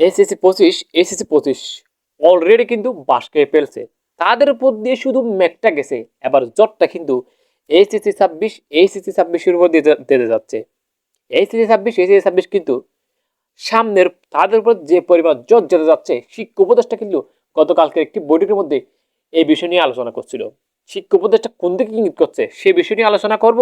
SSC পঁচিশ SSC পঁচিশ। Already কিন্তু বাস খেয়ে ফেলছে। তাদের উপর দিয়ে শুধু ম্যাকটা গেছে। এবার জটটা কিন্তু এইচএসসি ছাব্বিশ এইচএসসি ছাব্বিশের উপর দিয়ে দিতে যাচ্ছে। এইচএসসি ছাব্বিশ এইচএসসি ছাব্বিশ কিন্তু সামনের তাদের উপর যে পরিমাণ জট যেতে যাচ্ছে, শিক্ষা উপদেশটা কিন্তু গতকালকে একটি বৈঠকের মধ্যে এই বিষয় নিয়ে আলোচনা করছিল। শিক্ষা উপদেশটা কোন দিকে ইঙ্গিত করছে, সে বিষয় নিয়ে আলোচনা করব?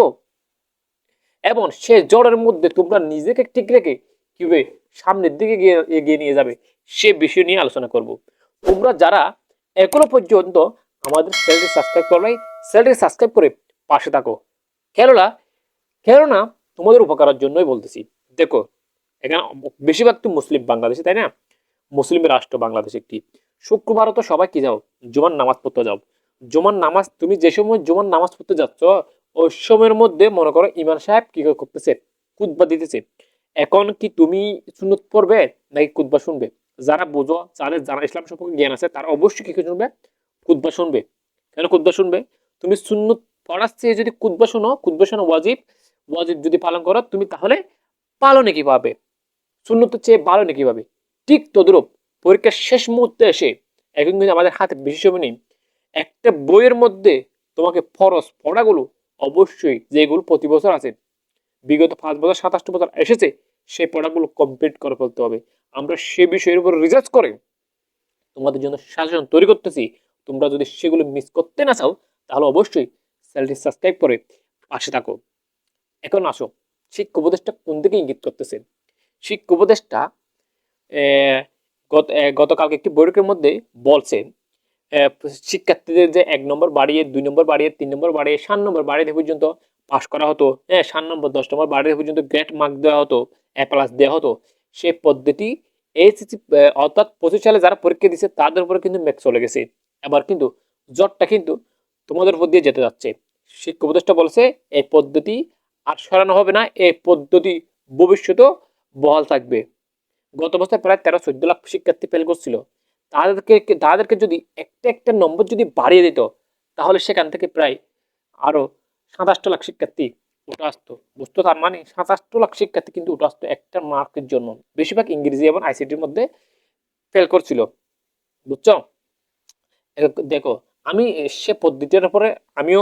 এবং সে জড়ের মধ্যে তোমরা নিজেকে ঠিক রেখে কীভাবে সামনের দিকে গিয়ে এগিয়ে নিয়ে যাবে, সে বিষয় নিয়ে আলোচনা করব। তোমরা যারা এখনও পর্যন্ত আমাদের চ্যানেলটি সাবস্ক্রাইব করবে চ্যানেলটি সাবস্ক্রাইব করে পাশে থাকো। কেননা কেননা তোমাদের উপকারের জন্যই বলতেছি। দেখো, এখানে বেশিরভাগ তো মুসলিম বাংলাদেশে, তাই না? মুসলিমের রাষ্ট্র বাংলাদেশ একটি। শুক্রবারও তো সবাই কি যাও? জুমার নামাজ পড়তে যাও। জুমার নামাজ, তুমি যে সময় জুমার নামাজ পড়তে যাচ্ছ, ওই সময়ের মধ্যে মনে করো ইমাম সাহেব কি করতেছে? কুতবা দিতেছে। এখন কি তুমি সুন্নত পড়বে নাকি কুতবা শুনবে? যারা বোঝো, যাদের, যারা ইসলাম সম্পর্কে জ্ঞান আছে, তারা অবশ্যই কি শুনবে? কুতবা শুনবে। কেন কুতবা শুনবে? তুমি সুন্নত পড়ার চেয়ে যদি কুতবা শোনো কুতবা শোনো ওয়াজিব ওয়াজিব যদি পালন করো, তুমি তাহলে পালনে কি পাবে? শূন্যতের চেয়ে ভালো নাকি পাবে? ঠিক তদ্রূপ পরীক্ষার শেষ মুহূর্তে এসে, এখন কিন্তু আমাদের হাতে বেশি সময় নেই। একটা বইয়ের মধ্যে তোমাকে ফরস পড়াগুলো অবশ্যই যেগুলো প্রতি বছর আছে বিগত পাঁচ বছর, সাতাশটা বছর এসেছে, সেই পড়াগুলো কমপ্লিট করে ফেলতে হবে। আমরা সে বিষয়ের উপর রিসার্চ করে তোমাদের জন্য সাজেশন তৈরি করতেছি। তোমরা যদি সেগুলো মিস করতে না চাও, তাহলে অবশ্যই চ্যানেলটি সাবস্ক্রাইব করে পাশে থাকো। এখন আসো, শিক্ষা উপদেশটা কোন দিকে ইঙ্গিত করতেছে? শিক্ষা উপদেশটা গতকালকে একটি বৈঠকের মধ্যে বলছে শিক্ষার্থীদের যে এক নম্বর বাড়িয়ে, দুই নম্বর বাড়িয়ে, তিন নম্বর বাড়িয়ে, সাত নম্বর বাড়িয়ে পর্যন্ত পাশ করা হতো। হ্যাঁ সাত নম্বর, দশ নম্বর বাড়িয়ে পর্যন্ত গ্রেট মার্ক দেওয়া হতো এ প্লাস দেওয়া হতো। সেই পদ্ধতি এইচএসসি অর্থাৎ পঁচিশ সালে যারা পরীক্ষা দিচ্ছে তাদের উপরে কিন্তু ম্যাক চলে গেছে। এবার কিন্তু জটটা কিন্তু তোমাদের উপর দিয়ে যেতে যাচ্ছে। শিক্ষা উপদেষ্টা বলছে এই পদ্ধতি আর সরানো হবে না এই পদ্ধতি ভবিষ্যতেও বহাল থাকবে। গত বছর প্রায় তেরো, চোদ্দ লাখ শিক্ষার্থী ফেল করছিল। তাদেরকে তাদেরকে যদি একটা একটা নম্বর যদি বাড়িয়ে দিত, তাহলে সেখান থেকে প্রায় আরও সাতাশটা লাখ শিক্ষার্থী উঠে আসতো। বুঝতো তার মানে সাতাশটা লাখ শিক্ষার্থী কিন্তু উঠে আসতো একটা মার্কের জন্য। বেশিরভাগ ইংরেজি এবং আইসিটির মধ্যে ফেল করছিল। বুঝছ? দেখো, আমি সে পদ্ধতির উপরে আমিও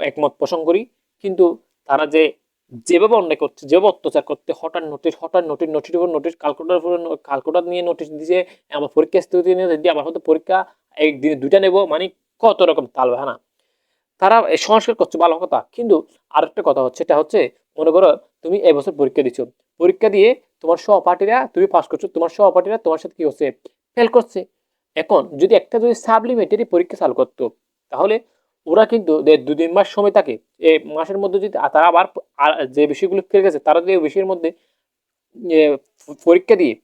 একমত পোষণ করি, কিন্তু তারা যে যেভাবে অন্যায় করছে, যেভাবে অত্যাচার করতে হঠাৎ নোটিশ হঠাৎ নোটিশ নোটিশ উপর নোটিশ ক্যালকুলেটার উপরে ক্যালকুলেটার নিয়ে নোটিশ দিয়েছে আমার পরীক্ষা স্থিতি নিয়ে দিয়ে আবার হয়তো পরীক্ষা একদিনে দুইটা নেব মানে কত রকম তাল না তারা সংস্কার করছে, ভালো কথা। কিন্তু আরেকটা কথা হচ্ছে এটা হচ্ছে, মনে করো তুমি এবছর পরীক্ষা দিচ্ছ পরীক্ষা দিয়ে তোমার সহপাঠীরা, তুমি পাস করছ, তোমার সহপাঠীরা তোমার সাথে কি হচ্ছে? ফেল করছে। এখন যদি একটা যদি সাপ্লিমেন্টারি পরীক্ষা চালু করতো, তাহলে ওরা কিন্তু দু তিন মাস সময় থাকে এই মাসের মধ্যে যদি তারা আবার যে বিষয়গুলো ফেল গেছে তারা যদি বিষয়ের মধ্যে পরীক্ষা দিয়ে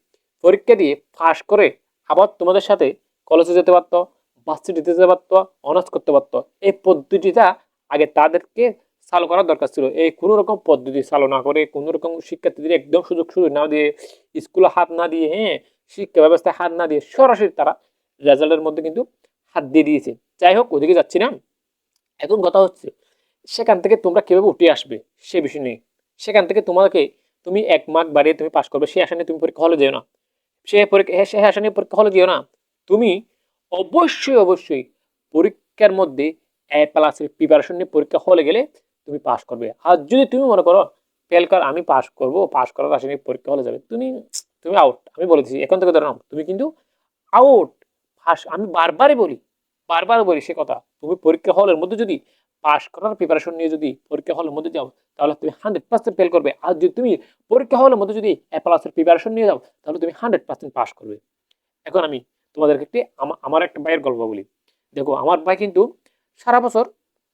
পরীক্ষা দিয়ে পাস করে আবার তোমাদের সাথে কলেজে যেতে পারতো। ভার্সিটিতে যেতে পারতো অনার্স করতে পারতো, এই পদ্ধতিটা আগে তাদেরকে চালু করার দরকার ছিল। এই কোনো রকম পদ্ধতি চালু না করে, কোনো রকম শিক্ষার্থীদের একদম সুযোগ সুযোগ না দিয়ে স্কুলে হাত না দিয়ে হ্যাঁ শিক্ষা ব্যবস্থায় হাত না দিয়ে সরাসরি তারা রেজাল্টের মধ্যে কিন্তু হাত দিয়ে দিয়েছে। যাই হোক, ওদিকে যাচ্ছি না। এখন কথা হচ্ছে, সেখান থেকে তোমরা কীভাবে উঠে আসবে সে বিষয় নিয়ে? সেখান থেকে তোমাকে তুমি এক মার্ক বাড়িয়ে তুমি পাস করবে, সে আশা নিয়ে তুমি পরীক্ষা হলে যেও না। সে পরীক্ষা, সে আশা পরীক্ষা হলে যেও না। তুমি অবশ্যই অবশ্যই পরীক্ষার মধ্যে এ প্লাসের প্রিপারেশন নিয়ে পরীক্ষা হলে গেলে তুমি পাস করবে। আর যদি তুমি মনে করো, ফেল কর, আমি পাস করব পাস করার নিয়ে পরীক্ষা হলে যাবে, তুমি তুমি আউট আমি বলে দিচ্ছি এখন থেকে ধরো তুমি কিন্তু আউট ফাঁস আমি বারবারই বলি বারবার বলি সে কথা, তুমি পরীক্ষা হলের মধ্যে যদি পাস করার প্রিপারেশন নিয়ে যদি পরীক্ষা হলের মধ্যে যাও, তাহলে তুমি হান্ড্রেড পার্সেন্ট ফেল করবে। আর যদি তুমি পরীক্ষা হলের মধ্যে যদি এ প্লাসের প্রিপারেশন নিয়ে যাও, তাহলে তুমি হান্ড্রেড পার্সেন্ট পাস করবে। এখন আমি তোমাদেরকে একটি আমা- আমার একটা ভাইয়ের গল্প বলি। দেখো, আমার ভাই কিন্তু সারা বছর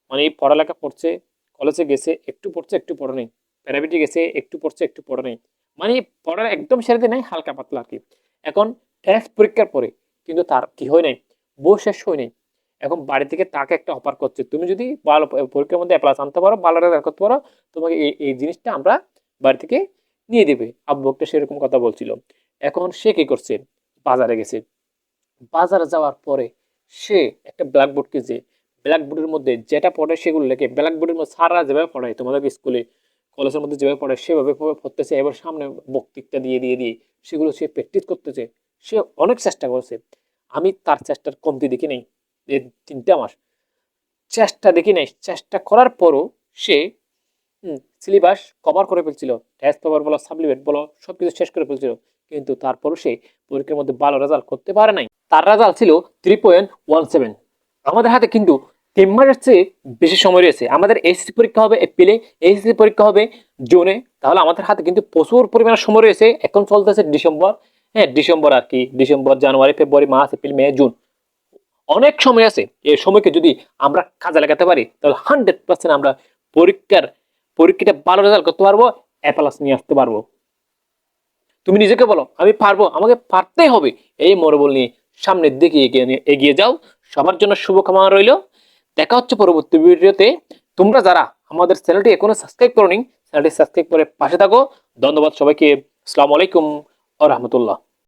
মানে এই পড়ালেখা পড়ছে কলেজে গেছে, একটু পড়ছে, একটু পড়ে নেই। প্যারাবিটি গেছে, একটু পড়ছে, একটু পড়ে নেই। মানে পড়ার একদম সেরে দিয়ে নেই, হালকা পাতলা আর কি। এখন টেস্ট পরীক্ষার পরে কিন্তু তার কি হয় নাই, বই শেষ হয় নাই। এখন বাড়ি থেকে তাকে একটা অফার করছে, তুমি যদি ভালো পরীক্ষার মধ্যে অ্যাপ্লাস আনতে পারো, ভালো রেজাল্ট করতে পারো, তোমাকে এই এই জিনিসটা আমরা বাড়ি থেকে নিয়ে দেবে। আব্বু একটা সেরকম কথা বলছিল। এখন সে কি করছে? বাজারে গেছে। বাজারে যাওয়ার পরে সে একটা ব্ল্যাকবোর্ড কিনছে। ব্ল্যাকবোর্ডের মধ্যে যেটা পড়ে সেগুলো লেখে। ব্ল্যাকবোর্ডের মধ্যে সারা যেভাবে পড়ায়, তোমাদেরকে স্কুলে কলেজের মধ্যে যেভাবে পড়ে সেভাবে পড়তেছে। এবার সামনে বক্তৃতা দিয়ে দিয়ে দিয়ে সেগুলো সে প্র্যাকটিস করতেছে। সে অনেক চেষ্টা করছে। আমি তার চেষ্টার কমতি দেখি নাই এই তিনটা মাস। চেষ্টা দেখি নাই। চেষ্টা করার পরও সে সিলেবাস কভার করে ফেলছিল। টেস্ট পেপার বলো সাপ্লিমেন্ট বলো সব কিছু শেষ করে ফেলছিল। কিন্তু তারপরও সে পরীক্ষার মধ্যে ভালো রেজাল্ট করতে পারে নাই। তার রেজাল্ট ছিল থ্রি পয়েন্ট ওয়ান সেভেন আমাদের হাতে কিন্তু তিন মাসের চেয়ে বেশি সময় রয়েছে। আমাদের এসএসসি পরীক্ষা হবে এপ্রিলে এসএসসি পরীক্ষা হবে জুনে তাহলে আমাদের হাতে কিন্তু প্রচুর পরিমাণে সময় রয়েছে। এখন চলতেছে ডিসেম্বর হ্যাঁ ডিসেম্বর আর কি। December January February March April May June অনেক সময় আছে। এই সময়কে যদি আমরা কাজে লাগাতে পারি, তাহলে হান্ড্রেড পার্সেন্ট আমরা পরীক্ষার পরীক্ষাটা ভালো রেজাল্ট করতে পারব এ প্লাস নিয়ে আসতে পারব। তুমি নিজেকে বলো, আমি পারব, আমাকে পারতেই হবে। এই মনোবল নিয়ে সামনের দিকে এগিয়ে যাও। সবার জন্য শুভকামনা রইল। দেখা হচ্ছে পরবর্তী ভিডিওতে। তোমরা যারা আমাদের চ্যানেলটি এখনও সাবস্ক্রাইব করো নি চ্যানেলটি সাবস্ক্রাইব করে পাশে থাকো। ধন্যবাদ সবাইকে। আসসালামু আলাইকুম ও রহমতুল্লাহ।